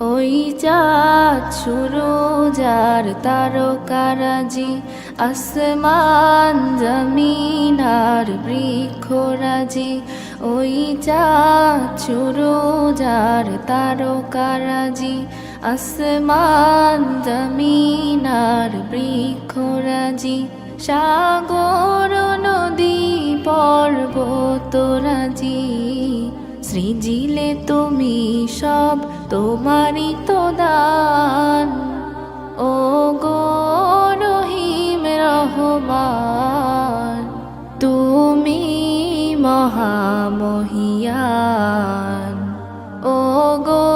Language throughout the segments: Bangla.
ওই চাঁদ সুরোজার তারকারাজি, আসমান জমিনার বৃক্ষরাজি। ওই চাঁদ সুরোজার তারকারাজি, আসমান জমিনার বৃক্ষরাজি। সাগর, নদী পর্বতরাজি সৃজিলে তুমি সব তোমারই তো দান। ও গো রহিম রহমান, তুমি মহামহিয়ান। ও গো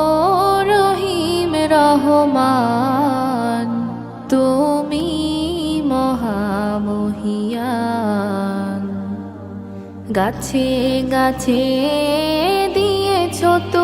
রহিম রহমান, তুমি মহামহিয়ান। গাছে গাছে দিয়েছ তুমি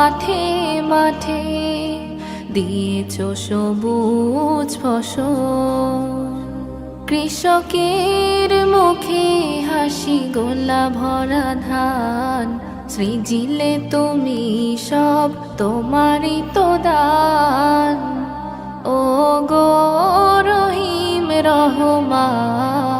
মাঠে মাঠে দিয়েছ সবুজ ফসল। কৃষকের মুখে হাসি গোলা ভরা ধান। সৃজিলে তুমি সব, তোমারই তো দান। ও গো রহিম রহমান।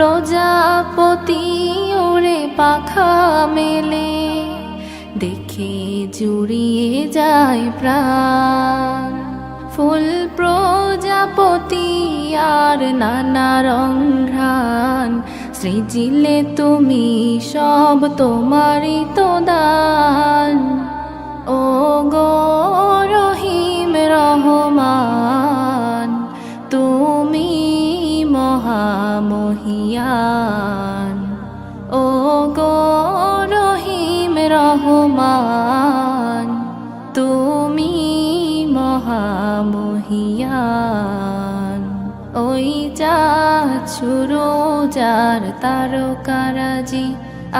প্রজাপতি ওরে পাখা মেলে, দেখে জুড়িয়ে যায় প্রাণ। ফুল প্রজাপতি আর নানা রং ঘ্রাণ, সৃজিলে তুমি সব তোমারই তো দান। ও গো রহিম রহমান মহামহিয়ান ও গো রহিম রহমান, তুমি মহামহিয়ান। ওই চাঁদ সুরোজার তারকারাজি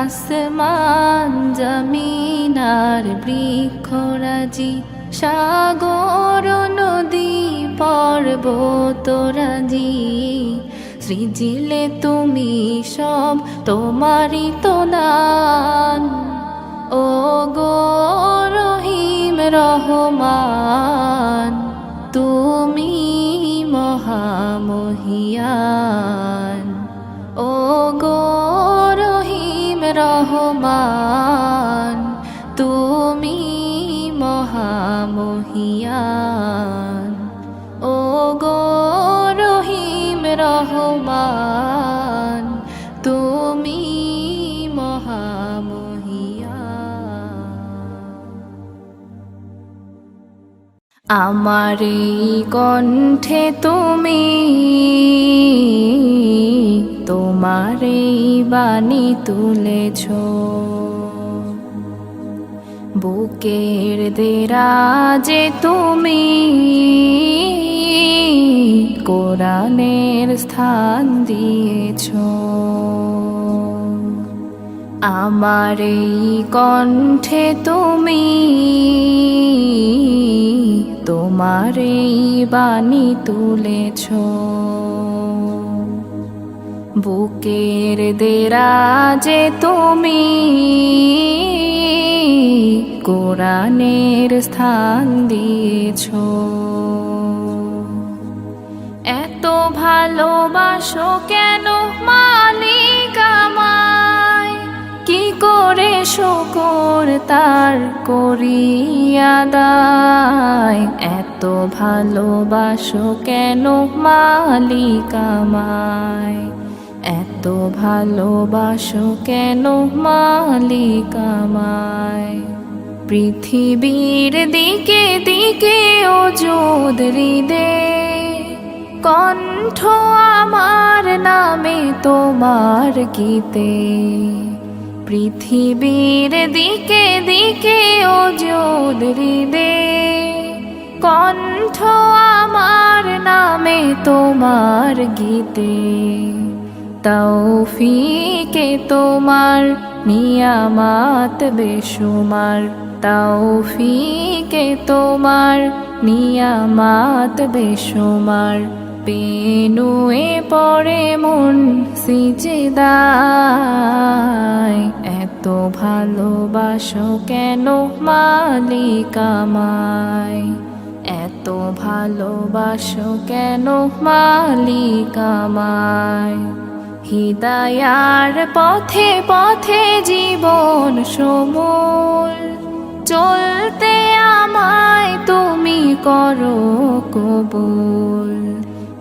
আসমান জমিনার বৃক্ষরাজি সাগর নদী পর্বতরাজি সৃজিলে তুমি সব, তোমারই তো দান। ও গো রহিম রহমান, তুমি মহামহিয়ান। ও গো রহিম রহমান, তুমি মহামহিয়ান। আমার কণ্ঠে তুমি তোমার বাণী তুলেছ। বুকের দেরাজে তুমি, কোরআনের স্থান দিয়েছ। আমার এই কণ্ঠে তুমি তোমার এই বাণী তুলেছ। বুকের দেরাজে তুমি কোরআনের স্থান দিয়েছ। এত ভালোবাসো কেন মালিক? করে শকর তার করিয়া দায়। এত ভালোবাসো কেন মালিক আমায়? এত ভালোবাসো কেন মালিক আমায়? পৃথিবীর দিকে দিকে ও হৃদে, কণ্ঠ আমার নামে তোমার গীতে। পৃথিবীর দিকে দিকে ও হৃদে। কণ্ঠ আমার নামে তোমার গীতে। তৌফিকে তোমার নিয়ামাত বেশুমার। তৌফিকে তোমার নিয়ামাত বেশুমার। পেনুয়ে পড়ে মন সিজেদায়। এত ভালোবাসো কেন মালিক আমায় এত ভালোবাসো কেন মালিক আমায় হিদায়ার পথে পথে জীবন সমূল। চলতে আমায় তুমি করো কবুল।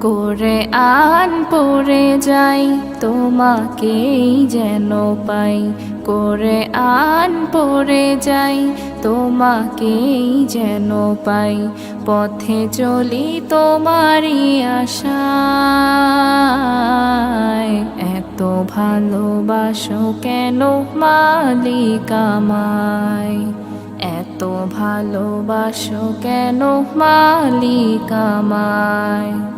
করে আন পড়ে যাই, তোমাকেই যেন পাই। করে আন পড়ে যাই, তোমাকেই যেন পাই। পথে চলি তোমারই আশায়। এত ভালোবাসো কেন মালিক এত ভালোবাসো কেন মালিক আমায়?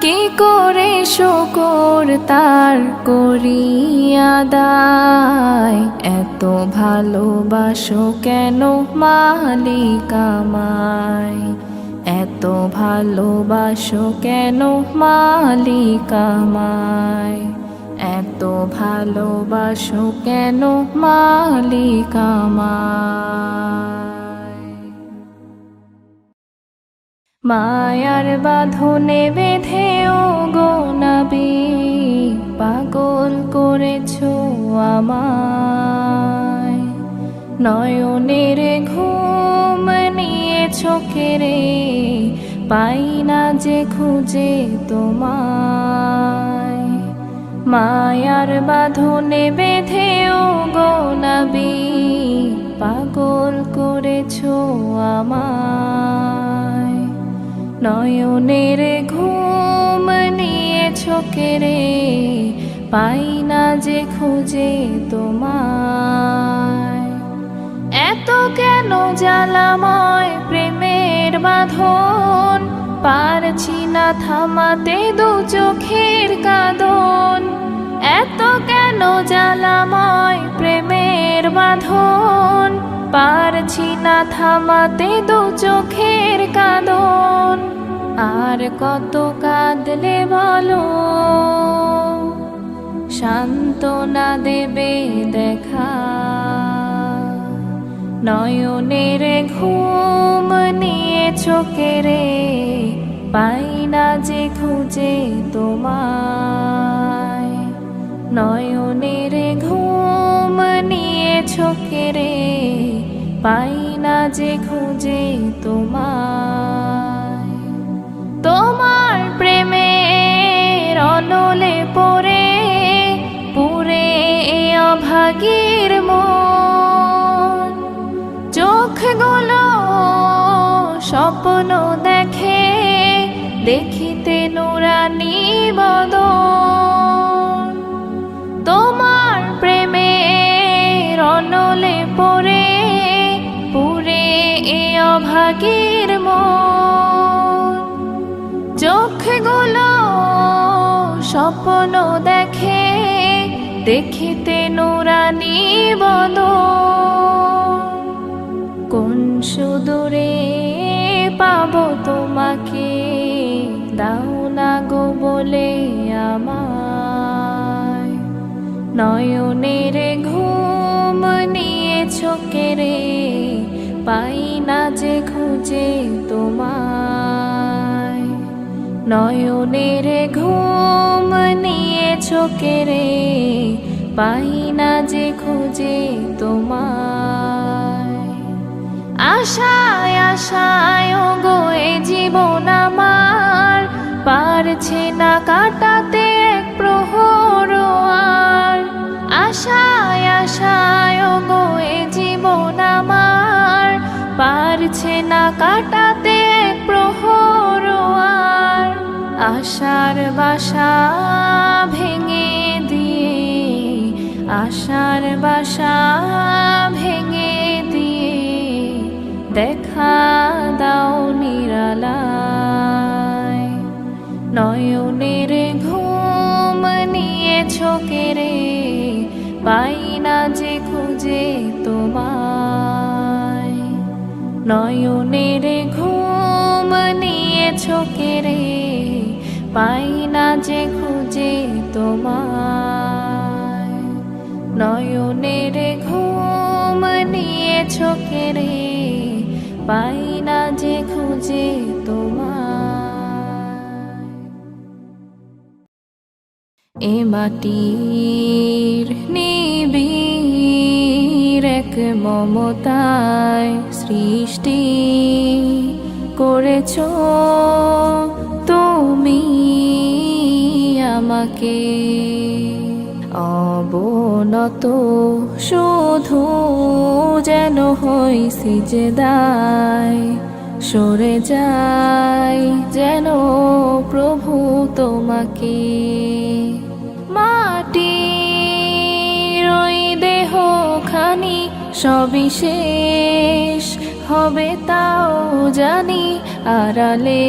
কি করে শকর তার করিয়া দায়? এত ভালোবাসো কেন মালিক আমায়? এত ভালোবাসো কেন মালিক আমায়? এত ভালোবাসো কেন মালিক মায়ার বাঁধনে বেঁধে ও গো নবী, পাগল করেছ আমায়। নয়নের ঘুম নিয়ে চোখেরে পাই না যে খুঁজে তোমায়। মায়ার বাঁধনে বেঁধে ও গো নবী, পাগল করেছ আমায়। নয়নের ঘুম নিয়ে চোখেরে পাই না যে খুঁজে তোমায়। এত কেন জ্বালাময় প্রেমের বাঁধন? পারছি না থামাতে দু চোখের কাঁদন। এত কেন জ্বালাময় প্রেমের বাঁধন? পারছি না থামাতে দু চোখের কাঁদন। আর কত কাঁদলে বলো? সান্ত্বনা দেবে দেখা। নয়নের ঘুম নিয়ে চোখেরে পাই না যে খুঁজে তোমায়। নয়নের ঘুম নিয়ে চোখেরে পাই না যে খুঁজে তোমায়। তোমার প্রেমের অনলে পড়ে পুরে অভাগীর মন। চোখগুলো স্বপ্ন দেখে, দেখিতে নুরানি বদন। তোমার প্রেমে রনলে পড়ে এ অভাগীর মন। চোখগুলো স্বপ্ন দেখে, দেখিতে নুরানি বদন। কোন সুদূরে পাবো তোমাকে, দাও না গো বলে আমায়। নয়নের ঘুম নিয়ে কেড়ে যে খুঁজে তোমায়। নয়নের ঘুম নিয়ে ছোকে রে, পাই না যে খুঁজে তোমায়। আশায় আশায় গো এ জীবন আমার। পারছে না কাটাতে এক প্রহর আর। আশায় আশায় গো এ জীবন আমার। পারছে না কাটাতে প্রহর আর আশার বাসা ভেঙে দিয়ে, আশার বাসা ভেঙে দিয়ে, দেখা দাও নিরালায়। নয়নের ঘুম নিয়ে কেড়ে পাই না যে খুঁজে তোমায়। নয়নের ঘুম নিয়ে কেড়ে পাই না যে খুঁজে তোমায়। নয়নের ঘুম নিয়ে কেড়ে পাই না যে খুঁজে তোমায়। এ মাটির নিবিড় এক মমতায় সৃষ্টি করেছ তুমি আমাকে। অবনত শুধু যেন হই সিজদায়, সরে যাই যেন প্রভু তোমাকে। মাটি রই দেহ খানি সবিশেষ হবে তাও জানি আড়ালে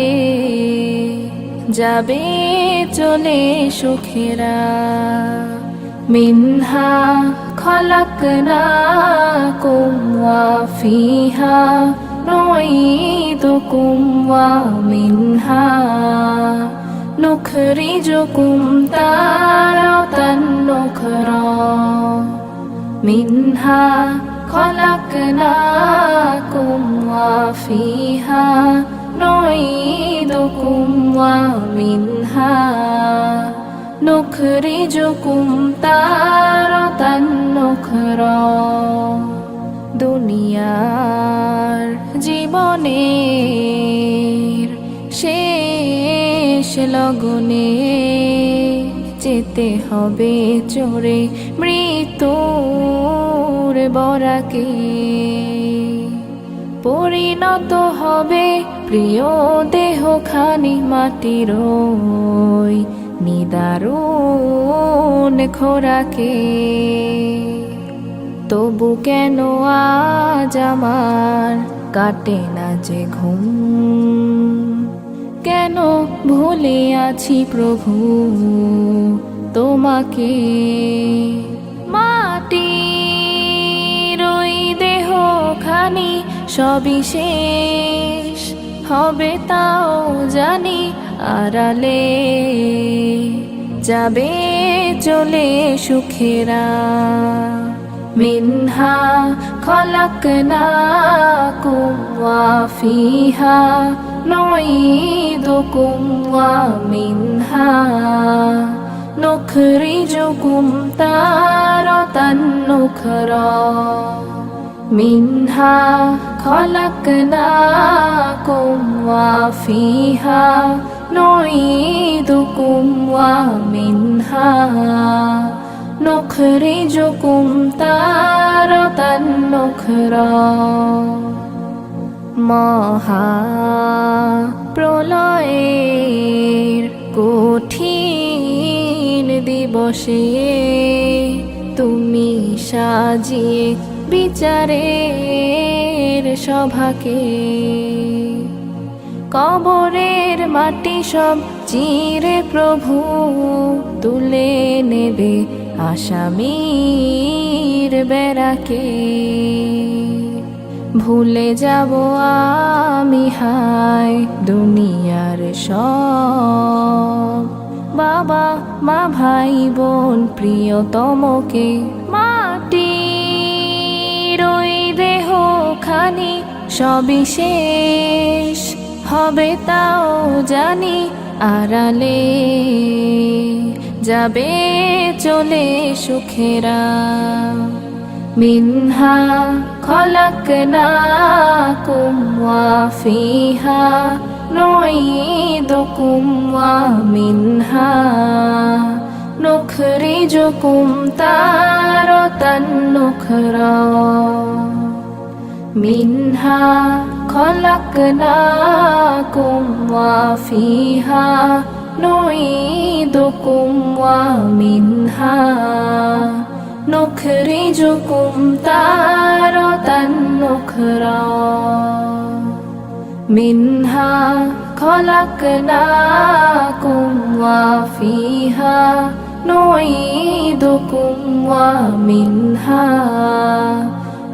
যাবে চলে সুখেরা। মিনহা খলাকনাকুম ওয়া ফিহা নুঈদুকুম ওয়া মিনহা। নুখরিজুকুম তারাতান নুখরা। মিনহা খলাকনাকুম ফিহা ওয়া মিনহা নুখরিজুকুম তারাতান নুখরা দুনিয়ার জীবনের শেষ লগনে যেতে হবে চোরে মৃত্যুর বরাকে পরিণত হবে প্রিয় দেহ দেহখানি মাটির নিদারুণ খোরাকে। তবু কেন আজ আমার কাটে না যে ঘুম? কেন ভুলে আছি প্রভু তোমাকে? দেহখানি সবই শেষ, হবে তাও জানি আড়ালে। যাবে চলে সুখেরা। মিনহা খলাকনাকুম ওয়া ফিহা নুঈদুকুম ওয়া মিনহা। নুখরিজুকুম তারাতান নুখরা ওয়া ফিহা নুঈদুকুম ওয়া মিনহা নুখরিজুকুম তারাতান নুখরা মহা প্রলয়ের কঠিন দিবসে তুমি সাজিয়ে বিচারের সভাকে। কবরের মাটি সব চিরে প্রভু তুলে নেবে আসামির বেড়াকে ভুলে যাব আমি হায় দুনিয়ার সব। বাবা, মা, ভাই, বোন, প্রিয়তমকে খানি সবই শেষ, হবে তাও জানি আড়ালে। যাবে চলে সুখেরা। মিনহা খলকনাকুম ওয়া ফিহা নুঈদুকুম ওয়া মিনহা। নুখরিজুকুম তারাতান নুখরা منها خلقناكم وفيها نعيدكم ومنها نخرجكم تارة أخرى منها خلقناكم وفيها نعيدكم ومنها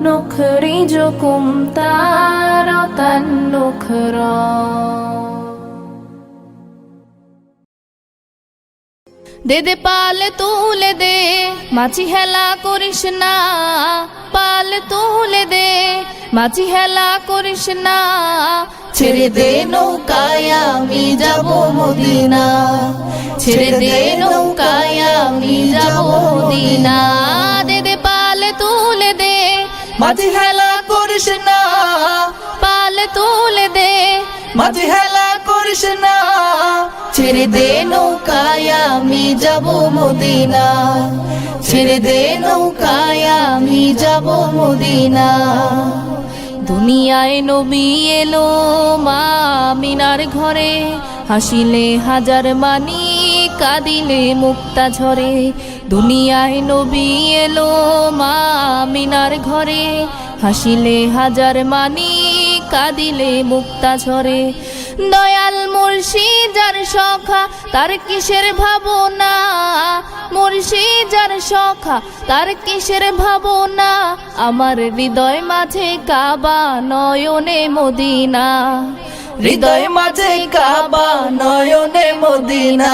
نخرجكم تارة نخرى দে দে পাল তুলে দে মাছি হেলা করিস না পাল তুলে দে মাছি হেলা করিস না ছেড়ে দে নৌকায় আমি যাব মদিনা ছেড়ে দে নৌকায় আমি যাব মদিনা দে দে পাল তুলে দে মাঝে হেলা করিস না। পাল তুলে দে। মাঝে হেলা করিস না। ছেড়ে দে নৌকায় আমি যাব মদিনা। ছেড়ে দে নৌকায় আমি যাব মদিনা। দুনিয়ায় নবী এলো মা মিনার ঘরে। হাসিলে হাজার মানি কাঁদিলে মুক্তা ঝরে। দুনিয়ায় নবী এলো মা মিনার ঘরে। হাসিলে হাজার মানি, কাঁদিলে মুক্তা ঝরে। দয়াল মুর্শিদার সখা, তার কিসের ভাবনা? মুর্শিদার সখা, তার কিসের ভাবনা? আমার হৃদয় মাঝে কাবা নয়নে মদিনা। হৃদয় মাঝে কাবা নয়নে মদিনা।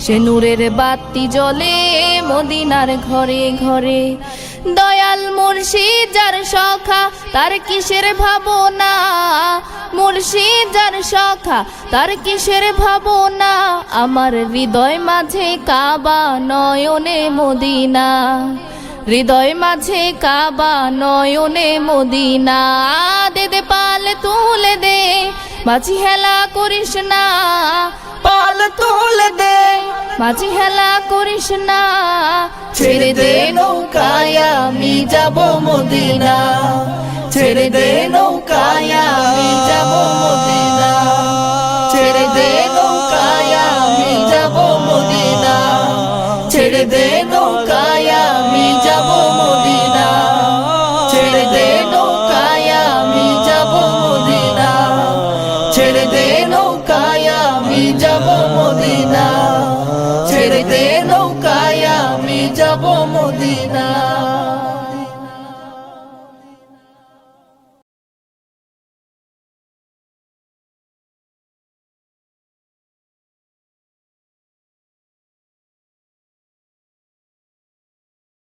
সে নূরের বাতি জ্বলে মদিনার ঘরে ঘরে। দয়াল মুর্শিদ যার সখা, তার কিসের ভাবনা? মুর্শিদ যার সখা, তার কিসের ভাবনা? আমার হৃদয় মাঝে কাবা নয়নে মদিনা। হৃদয় মাঝে কাবা নয়নে মদিনা। দে দে, পাল তুলে দে মাঝি হেলা করিস না। পাল তুলে দে। মাঝি হেলা করিস না ছেড়ে দে নৌকায় আমি যাব মদিনা। ছেড়ে দে নৌকায় আমি যাব মদিনা।